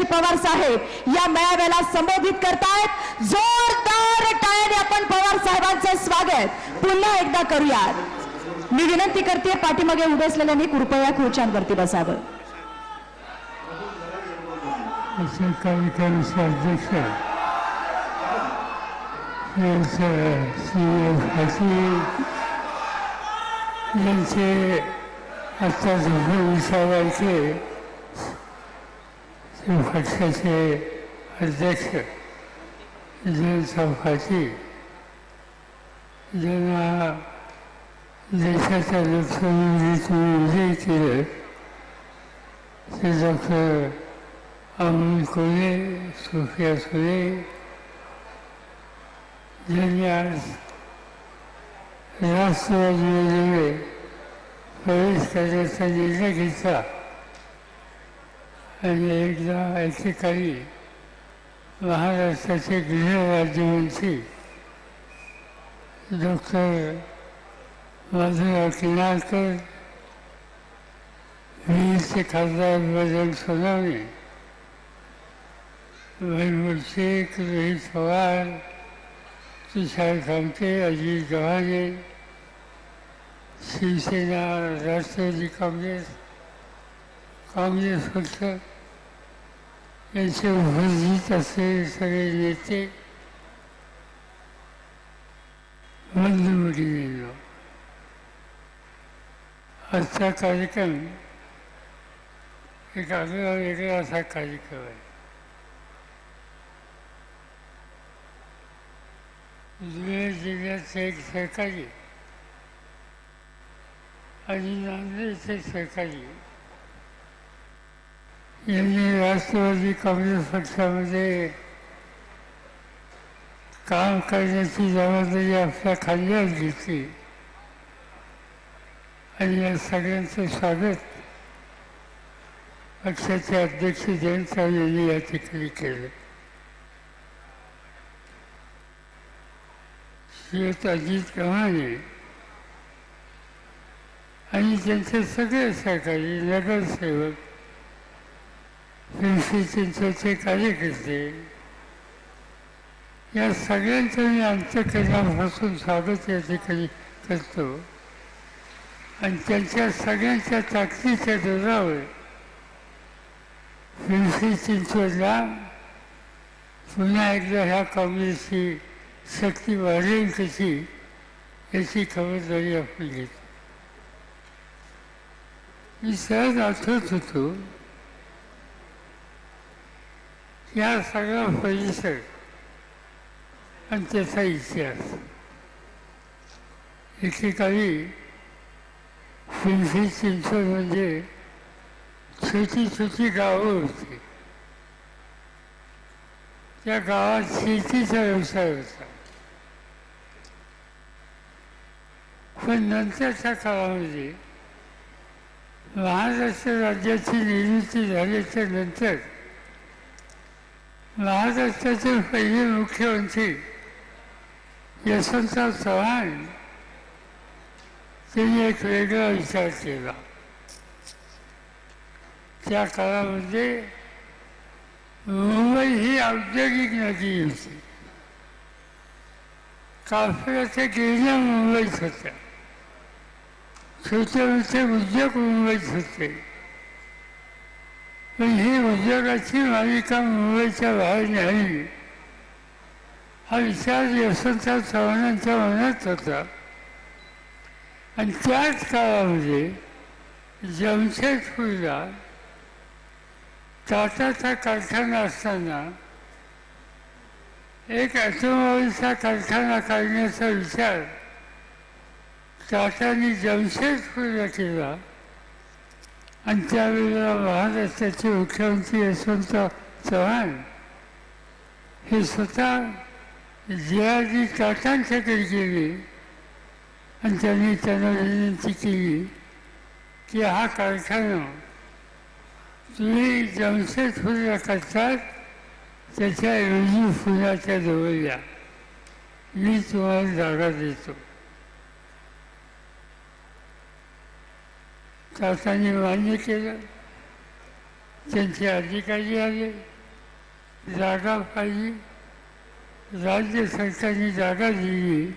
शरदजी पवार साहेब या मेळाव्याला संबोधित करतायत. जोरदार टाळ्याने आपण पवार साहेबांचे स्वागत. पुन्हा एकदा करूयात. मी विनंती करते पाठीमागे उभे असलेल्यांनी कृपया खुर्च्यांवरती बसावं. अध्यक्ष हे यांचे आत्ता विसावायचे पक्षाचे अध्यक्ष जयंत ज्यांना देशाच्या लोकसभेतून विजयी केलं ते डॉक्टर अमोल कोले सुफिया सुले ज्यांनी आज राष्ट्रवादीमध्ये प्रवेश करण्याचा निर्णय घेतला. आणि एकदा एकेकाळी महाराष्ट्राचे गृहराज्यमंत्री डॉक्टर माधवराव किनाळकर वीरचे खासदार बजरंग सोनावणे मनमोहन शेख रोहित पवार तुषार कामते अजित गव्हाणे शिवसेना राष्ट्रवादी काँग्रेस काँग्रेस पक्ष यांचे उपस्थित असलेले सगळे नेते बंधू गेलो आजचा कार्यक्रम एक आगळा वेगळा असा कार्यक्रम आहे धुळे जिल्ह्याचे एक सरकारी आणि नांदेडचे सरकारी यांनी राष्ट्रवादी काँग्रेस पक्षामध्ये काम करण्याची जबाबदारी आपल्या खांद्यावर घेतली. आणि या सगळ्यांचं स्वागत पक्षाचे अध्यक्ष जयंत यांनी या ठिकाणी केलं. श्रीयुत अजित गव्हाणे आणि त्यांचे सगळे सहकारी नगरसेवक पिंपरी कार्यकर्ते या सगळ्यांचं मी अंतकरणापासून स्वागत या ठिकाणी करतो. आणि त्यांच्या सगळ्यांच्या ताकदीच्या जोरावर पिंपरी चिंचवडला पुन्हा एकदा ह्या काँग्रेसची शक्ती वाढेल कशी याची खबरदारी आपण घेतो. मी सहज आठवत होतो या सगळा परिसर आणि त्याचा इतिहास. एकेकाळी पिंपरी चिंचवड म्हणजे छोटी छोटी गावं होती. त्या गावात शेतीचा व्यवसाय होता. पण नंतरच्या काळामध्ये महाराष्ट्र राज्याची निर्मिती झाल्याच्यानंतर महाराष्ट्राचे पहिले मुख्यमंत्री यशवंतराव चव्हाण त्यांनी एक वेगळा विचार केला. त्या काळामध्ये मुंबई ही औद्योगिक नदी होती. काफराच्या गिरण्या मुंबईत होत्या. छोटे मोठे उद्योग मुंबईत होते. पण ही उद्योगाची मालिका मुंबईच्या बाहेर न्यावी हा विचार यशवंतराव चव्हाणांच्या मनात होता आणि त्याच काळामध्ये जमशेदपूरला टाटाचा कारखाना असताना एक ऑटोमोबाईलचा कारखाना काढण्याचा विचार टाटाने जमशेदपूरला केला आणि त्यावेळेला महाराष्ट्राचे मुख्यमंत्री यशवंत चव्हाण हे स्वतः जियाजी टाटांच्याकडे गेले. आणि त्यांनी त्यांना विनंती केली की हा कारखाना तुम्ही जमशेदपूरला करतात त्याच्याऐवजी पुण्याच्या जवळ या. मी तुम्हाला जागा देतो. शासनाने मान्य केलं. त्यांचे अधिकारी आले. जागा पाहिजे राज्य सरकारने जागा दिली.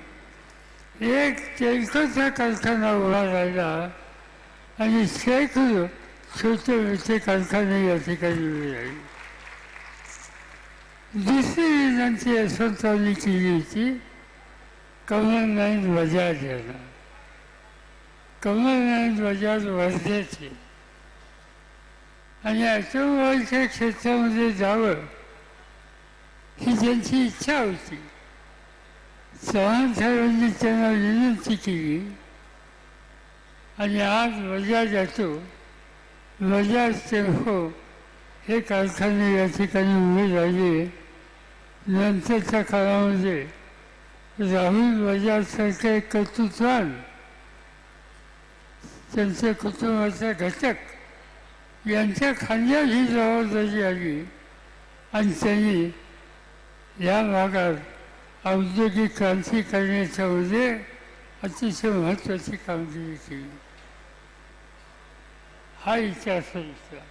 एक तेलकटचा कारखाना उभा राहिला आणि शेकडो छोटे मोठे कारखाने या ठिकाणी उभे राहिले. दुसरी विनंती यशवंतरावनी केली होती कमल नाईन बजाज यांना. कमल नाईन बजाज वर्ध्याचे आणि ऑटोमोबाईलच्या क्षेत्रामध्ये जावं ही त्यांची इच्छा होती चव्हाण साहेबांनी त्यांना विनंती केली आणि आज बजाज ऑटो बजाज हो हे कारखाने या ठिकाणी उभे राहिले नंतरच्या काळामध्ये राहुल बजाजसारखे एक कर्तृत्वान त्यांचे कुटुंबाचा घटक. यांच्या खांद्यात ही जबाबदारी आली. आणि त्यांनी या भागात औद्योगिक क्रांती करण्याच्यामध्ये अतिशय महत्त्वाची कामगिरी केली. हा इतिहास इथला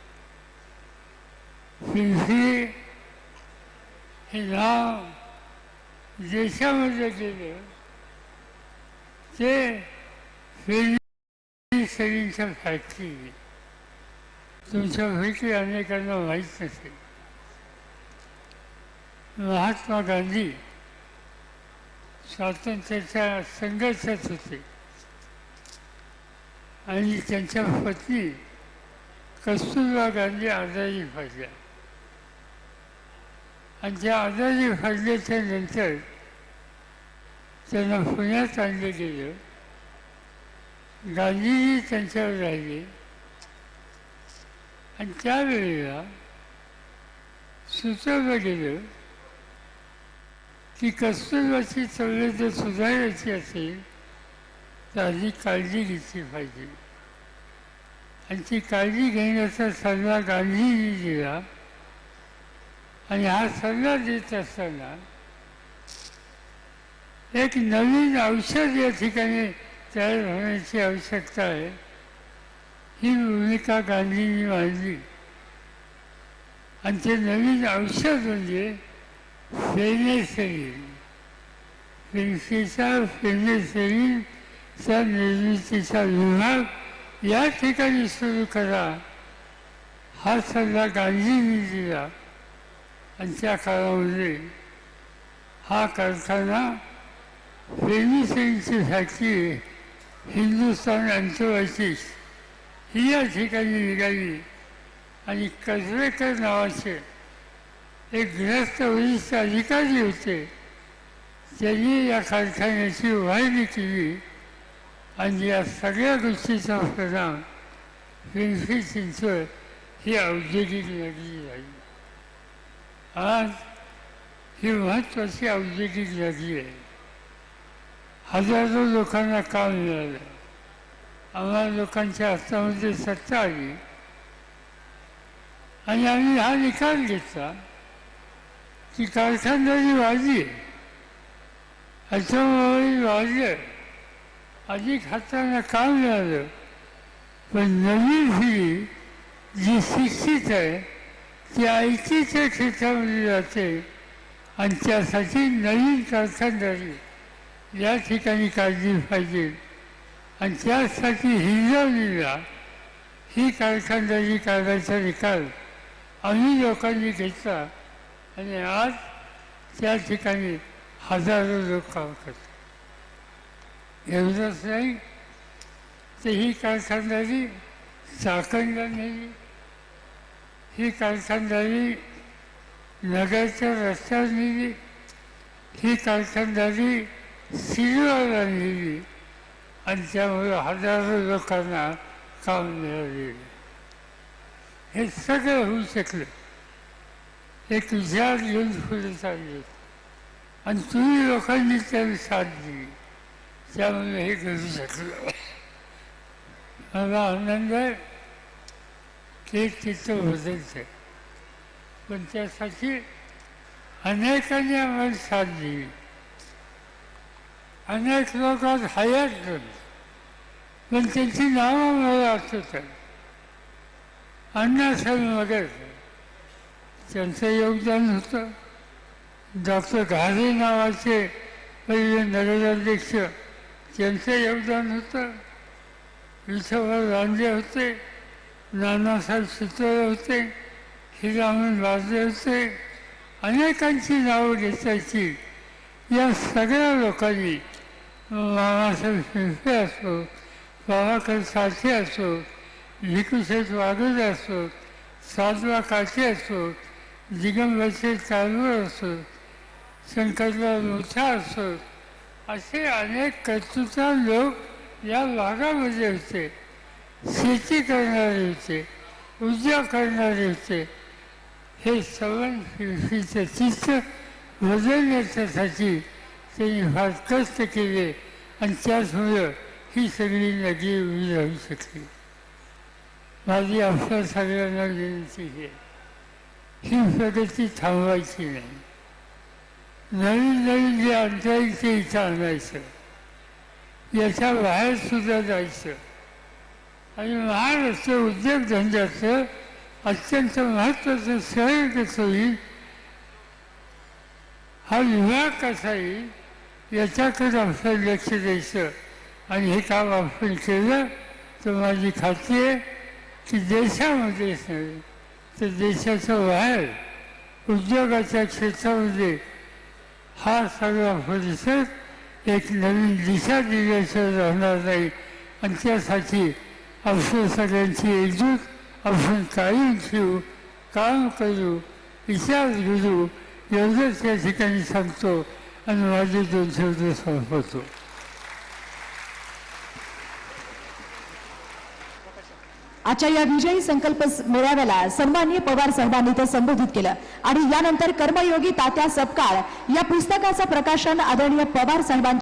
पिंपरी हे नाव देशामध्ये गेलं ते फेरीच्या फॅक्टरी तुमच्यापैकी अनेकांना माहीत नसेल. महात्मा गांधी स्वातंत्र्याच्या संघर्षात होते. आणि त्यांच्या पत्नी कस्तुरबा गांधी आजारी भाजल्या आणि त्या आजारी पडल्याच्या नंतर त्यांना पुण्यात आणलं गेलं. गांधीजी त्यांच्यावर राहिले. आणि त्यावेळेला सुचवलं गेलं की कस्तुरबाची तब्येत जर सुधारायची असेल तर आधी काळजी घेतली पाहिजे. आणि ती काळजी घेण्याचा सल्ला गांधीजी दिला आणि हा सल्ला देत असताना एक नवीन औषध या ठिकाणी तयार होण्याची आवश्यकता आहे. ही भूमिका गांधींनी मांडली. आणि ते नवीन औषध म्हणजे फेनेसेरीन फिन्सीचा फेनेसेरीनचा निर्मितीचा विभाग या ठिकाणी सुरू करा. हा सल्ला गांधींनी दिला. आणि त्या काळामध्ये हा कारखाना फेनिसेनची फॅक्टरी हिंदुस्तान अँथोबायसिस ही या ठिकाणी निघाली. आणि कजरेकर नावाचे एक ग्रस्त वरिष्ठ अधिकारी होते. त्यांनी या कारखान्याची उभारणी केली. आणि या सगळ्या गोष्टीचा परिणाम पिंपरी चिंचवड ही औद्योगिक नगरी झाली. आज ही महत्त्वाची औद्योगिक नगरी आहे. हजारो लोकांना काम मिळालं आम्हाला लोकांच्या हातामध्ये सत्ता आली आणि आम्ही हा निकाल घेतला की कारखानदारी वाढली ऑटोमोबाईल आहे अधिक हातांना काम मिळालं पण नवीन ही जी शिक्षित आहे ती आय क्षेत्रामध्ये जाते आणि त्यासाठी नवीन कारखानदारी या ठिकाणी काळजी पाहिजे. आणि त्यासाठी हिंजवलेला ही कारखानदारी काढायचा निकाल आम्ही लोकांनी घेतला. आणि आज त्या ठिकाणी हजारो लोक काम करतात. एवढंच नाही तर ही कारखानदारी चाकणला नेली. ही कारखानदारी नगरच्या रस्त्यावर नेली. ही कारखानदारी सिल्वरला आणलेली आणि त्यामुळे हजारो लोकांना काम मिळालेलं हे सगळं होऊ शकलं एक विचार घेऊन पुढे चालले आणि तुम्ही लोकांनी त्याला साथ दिली त्यामुळे हे करू शकलं मला आनंद आहे ते तिथं बदलतं पण त्यासाठी अनेकांनी आम्हाला साथ दिली अनेक लोक आज हयात झाले पण त्यांची नावं मला आठवतात अण्णासाहेब वगैरे त्यांचं योगदान होतं डॉक्टर घारे नावाचे पहिले नगराध्यक्ष त्यांचं योगदान होतं विठोबा रांदे होते नानासाहेब सुतळे होते हिरामन वाजे होते अनेकांची नावं घेतायची या सगळ्या लोकांनी मामासाहेब शिंपे असो बाबाकर साठे असो भिकुशेठ वाघोरे असो साधवा काशी असो दिगंबरचे चालवर असो शंकरराव मोठा असो असे अनेक कर्तृत्व लोक या भागामध्ये होते शेती करणारे होते उद्योग करणारे होते हे सवन शिल्पीचं चित्र बदलण्याच्यासाठी त्यांनी फार कष्ट केले आणि त्याचमुळं ही सगळी नदी उभी राहू शकली. माझी आपल्या सगळ्यांना विनंती आहे. ही प्रगती थांबवायची नाही. नवीन नवीन जे आणता येईल ते इथं आणायचं याच्या बाहेर सुद्धा जायचं. आणि महाराष्ट्र उद्योगधंद्याचं अत्यंत महत्त्वाचं शहर कसं होईल. हा विभाग कसा येईल? याच्याकडे आपण लक्ष द्यायचं. आणि हे काम आपण केलं तर माझी खात्री आहे की देशामध्येच नाही तर देशाच्या बाहेर उद्योगाच्या क्षेत्रामध्ये हा सगळा परिसर एक नवीन दिशा दिल्याशिवाय राहणार नाही. आणि त्यासाठी आपण सगळ्यांची एकजूट आपण कायम ठेवू काम करू विचार करू एवढंच या ठिकाणी सांगतो. आणि माझे दोनशे रुपये संपवतो आजच्या या विजयी संकल्प मेळाव्याला सन्माननीय पवार साहेबांनी तर संबोधित केलं. आणि यानंतर कर्मयोगी तात्या सपकाळ या पुस्तकाचं प्रकाशन आदरणीय पवार साहेबांच्या